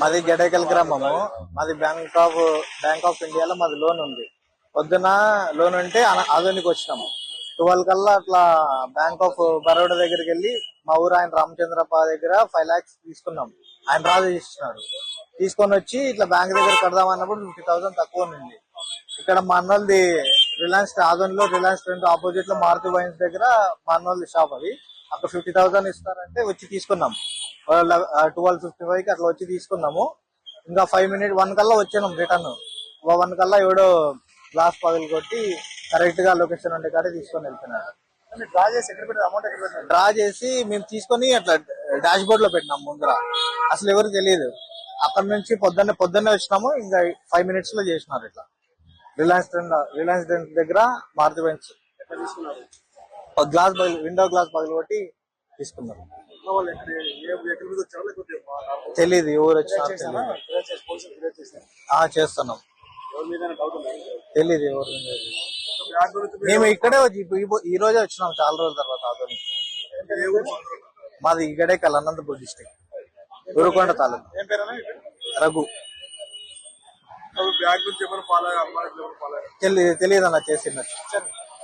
మాది గడేకల్ గ్రామము. మాది బ్యాంక్ ఆఫ్ బ్యాంక్ ఆఫ్ ఇండియాలో మాది లోన్ ఉంది. పొద్దున లోన్ ఉంటే ఆధునికి వచ్చినాము. ట్వెల్వ్ కల్లా అట్లా బ్యాంక్ ఆఫ్ బరోడా దగ్గరికి వెళ్ళి మా ఊరు ఆయన రామచంద్రప్ప దగ్గర ఫైవ్ లాక్స్ తీసుకున్నాం ఆయన రాజు ఇస్తున్నాడు తీసుకొని వచ్చి ఇట్లా బ్యాంక్ దగ్గర కడదాం అన్నప్పుడు ఫిఫ్టీ థౌసండ్ తక్కువ ఉంది. ఇక్కడ మా అన్నోళ్ళది రిలయన్స్ ఆదోన్లో రిలయన్స్ ట్రెండ్ ఆపోజిట్లో మారుతి వైన్స్ దగ్గర మా అన్నోళ్ళది షాప్ అది. అక్కడ ఫిఫ్టీ థౌసండ్ ఇస్తారంటే వచ్చి తీసుకున్నాం ట్వెల్వ్ ఫిఫ్టీ ఫైవ్కి అట్లా వచ్చి తీసుకున్నాము. ఇంకా ఫైవ్ మినిట్ వన్ కల్లా వచ్చాను రిటర్న్ వన్ కల్లా ఎవడో గ్లాస్ పగలు కొట్టి కరెక్ట్గా లొకేషన్ ఉండే కాడే తీసుకొని వెళ్తున్నాడు. డ్రా చేసి ఎక్కడ అమౌంట్ ఎక్కడ డ్రా చేసి మేము తీసుకొని అట్లా డాష్ బోర్డ్లో పెట్టినాం ముందర. అసలు ఎవరికి తెలియదు. అక్కడ నుంచి పొద్దున్నే పొద్దున్నే వచ్చినాము. ఇంకా ఫైవ్ మినిట్స్లో చేసినారు ఇట్లా. రిలయన్స్ ట్రెండ్ రిలయన్స్ ట్రెండ్ దగ్గర మారుతి బెంచ్. గ్లాస్ పగిలి విండో గ్లాస్ పగిలి కొట్టి తీసుకున్నారు తెలియదు ఎవరు ఆ చేస్తున్నాం. తెలియదు ఎవరు మేము ఇక్కడే ఈ- రోజే వచ్చినాం చాలా రోజుల తర్వాత ఊరు? మాది ఇక్కడే కల్ అనంతపూర్ డిస్టిక్ గురుకొండ తాలూకు? రఘు. తెలియదు అన్న చేసినట్టు